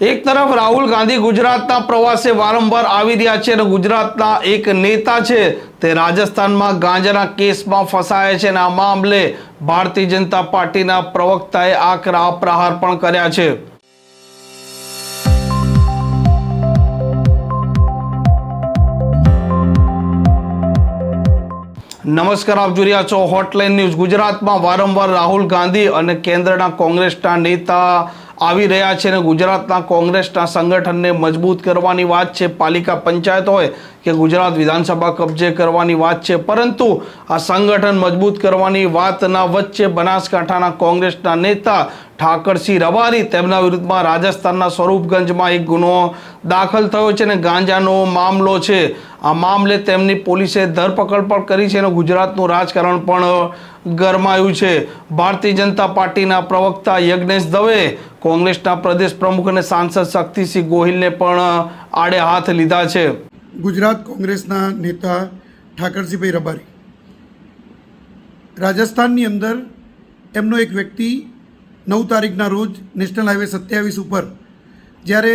એક તરફ રાહુલ ગાંધી ગુજરાતના પ્રવાસે વારંવાર આવી રહ્યા છે અને ગુજરાતના એક નેતા છે તે રાજસ્થાનમાં ગાંજાના કેસમાં ફસાયા છે અને આ મામલે ભારતીય જનતા પાર્ટીના પ્રવક્તાએ આકરા પ્રહાર પણ કર્યા છે. નમસ્કાર, આપ જોઈ રહ્યા છો હોટલાઇન ન્યૂઝ ગુજરાતમાં વારંવાર રાહુલ ગાંધી અને કેન્દ્રના કોંગ્રેસના નેતા આવી રહ્યા છે અને ગુજરાતના કોંગ્રેસના સંગઠનને મજબૂત કરવાની વાત છે. પાલિકા પંચાયત હોય કે ગુજરાત વિધાનસભા કબજે કરવાની વાત છે, પરંતુ આ સંગઠન મજબૂત કરવાની વાતના વચ્ચે બનાસકાંઠાના કોંગ્રેસના નેતા ઠાકરસિંહ રબારી તેમના વિરુદ્ધમાં રાજસ્થાનના સ્વરૂપગંજમાં એક ગુનો દાખલ થયો છે અને ગાંજાનો મામલો છે. આ મામલે તેમની પોલીસે ધરપકડ પણ કરી છે અને ગુજરાતનું રાજકારણ પણ ગરમાયું છે. ભારતીય જનતા પાર્ટીના પ્રવક્તા યજ્ઞેશ દવે, કોંગ્રેસના પ્રદેશ પ્રમુખ અને સાંસદ શક્તિસિંહ ગોહિલને પણ આડે હાથ લીધા છે. ગુજરાત કોંગ્રેસના નેતા ઠાકરસિંહભાઈ રબારી. રાજસ્થાનની અંદર એમનો એક વ્યક્તિ નવ તારીખના રોજ નેશનલ હાઈવે સત્યાવીસ ઉપર જ્યારે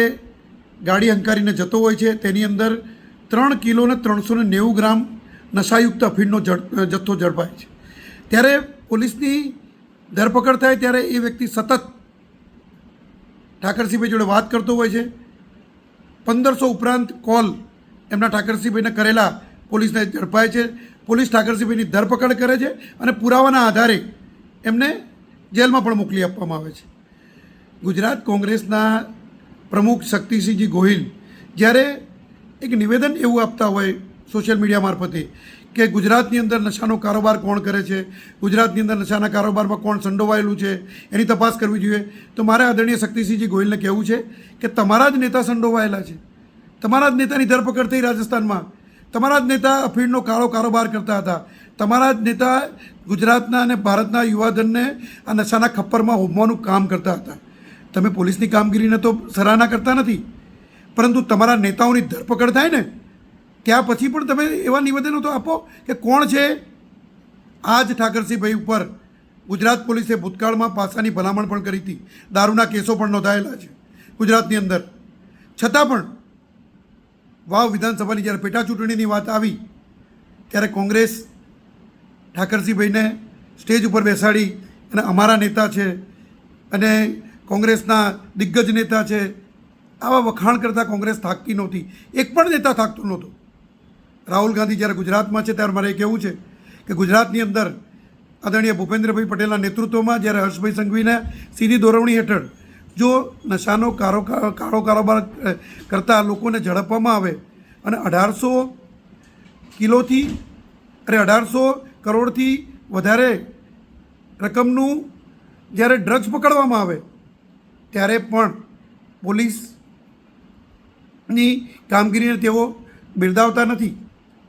ગાડી હંકારીને જતો હોય છે, તેની અંદર ત્રણ કિલો ને ત્રણસો ને નેવું ગ્રામ નશાયુક્ત અફીણનો જથ્થો ઝડપાય છે. ત્યારે પોલીસની ધરપકડ થાય ત્યારે એ વ્યક્તિ સતત ઠાકરસિંહભાઈ જોડે વાત કરતો હોય છે. પંદરસો ઉપરાંત કોલ એમના ઠાકરસિંહભાઈને કરેલા પોલીસને ઝડપાય છે. પોલીસ ઠાકરસિંહભાઈની ધરપકડ કરે છે અને પુરાવાના આધારે એમને જેલમાં પણ મોકલી આપવામાં આવે છે. ગુજરાત કોંગ્રેસના પ્રમુખ શક્તિસિંહજી ગોહિલ જ્યારે એક નિવેદન એવું આપતા હોય સોશિયલ મીડિયા મારફતે કે ગુજરાતની અંદર નશાનો કારોબાર કોણ કરે છે, ગુજરાતની અંદર નશાના કારોબારમાં કોણ સંડોવાયેલું છે, એની તપાસ કરવી જોઈએ. તો મારે આદરણીય શક્તિસિંહજી ગોહિલને કહેવું છે કે તમારા જ નેતા સંડોવાયેલા છે. તમારા જ નેતાની ધરપકડ થઈ રાજસ્થાનમાં. તમારા જ નેતા અફીણનો કાળો કારોબાર કરતા હતા. તમારા જ નેતા ગુજરાતના અને ભારતના યુવાધનને આ નશાના ખપ્પરમાં હોમવાનું કામ કરતા હતા. તમે પોલીસની કામગીરીને તો સરાહના કરતા નથી. પરંતુ તમારા નેતાઓની ધરપકડ થાય ને ત્યાં પછી પણ તમે એવા નિવેદનો તો આપો કે કોણ છે? આ જ ઠાકરસિંહભાઈ ઉપર ગુજરાત પોલીસે ભૂતકાળમાં પાસાની ભલામણ પણ કરી હતી. દારૂના કેસો પણ નોંધાયેલા છે ગુજરાતની અંદર. છતાં પણ વાવ વિધાનસભાની જ્યારે પેટા ચૂંટણીની વાત આવી, ત્યારે કોંગ્રેસ ઠાકરસિંહભાઈને સ્ટેજ ઉપર બેસાડી અને અમારા નેતા છે અને કોંગ્રેસના દિગ્ગજ નેતા છે, આવા વખાણ કરતાં કોંગ્રેસ થાકતી નહોતી. એક પણ નેતા થાકતો નહોતો. રાહુલ ગાંધી જ્યારે ગુજરાતમાં છે, ત્યારે મારે કહેવું છે કે ગુજરાતની અંદર આદરણીય ભૂપેન્દ્રભાઈ પટેલના નેતૃત્વમાં જ્યારે હર્ષભાઈ સંઘવીના સીધી દોરવણી હેઠળ જો નશાનો કારો કાળો કારોબાર કરતા લોકોને ઝડપવામાં આવે અને અઢારસો કિલોથી, અરે અઢારસો કરોડથી વધારે રકમનું જ્યારે ડ્રગ્સ પકડવામાં આવે, ત્યારે પણ પોલીસની કામગીરીને તેઓ બિરદાવતા નથી.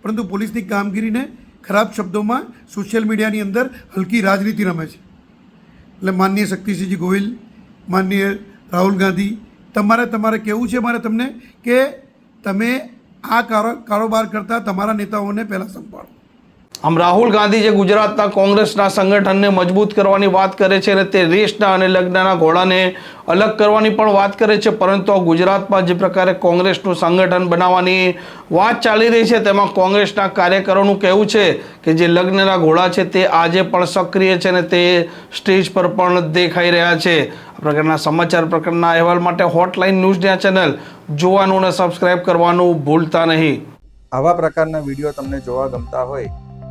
પરંતુ પોલીસની કામગીરીને ખરાબ શબ્દોમાં સોશિયલ મીડિયાની અંદર હલકી રાજનીતિ રમે છે. એટલે માનનીય શક્તિસિંહજી ગોહિલ માનનીય રાહુલ ગાંધી, તમારે તમારે કહેવું છે મારે તમને કે તમે આ કારો કારોબાર કરતાં તમારા નેતાઓને પહેલાં સંભાળો. આમ રાહુલ ગાંધી જે ગુજરાતના કોંગ્રેસના સંગઠનને મજબૂત કરવાની વાત કરે છે અને તે રેસના અને લગ્નના ઘોડાને અલગ કરવાની પણ વાત કરે છે, પરંતુ ગુજરાતમાં જે પ્રકારે કોંગ્રેસનું સંગઠન બનાવવાની વાત ચાલી રહી છે, તેમાં કોંગ્રેસના કાર્યકરોનું કહેવું છે કે જે લગ્નના ઘોડા છે તે આજે પણ સક્રિય છે અને તે સ્ટેજ પર પણ દેખાઈ રહ્યા છે. આ પ્રકારના સમાચાર પ્રકારના અહેવાલ માટે હોટલાઇન ન્યૂઝ ચેનલ જોવાનું અને સબસ્ક્રાઇબ કરવાનું ભૂલતા નહીં. આવા પ્રકારના વીડિયો તમને જોવા ગમતા હોય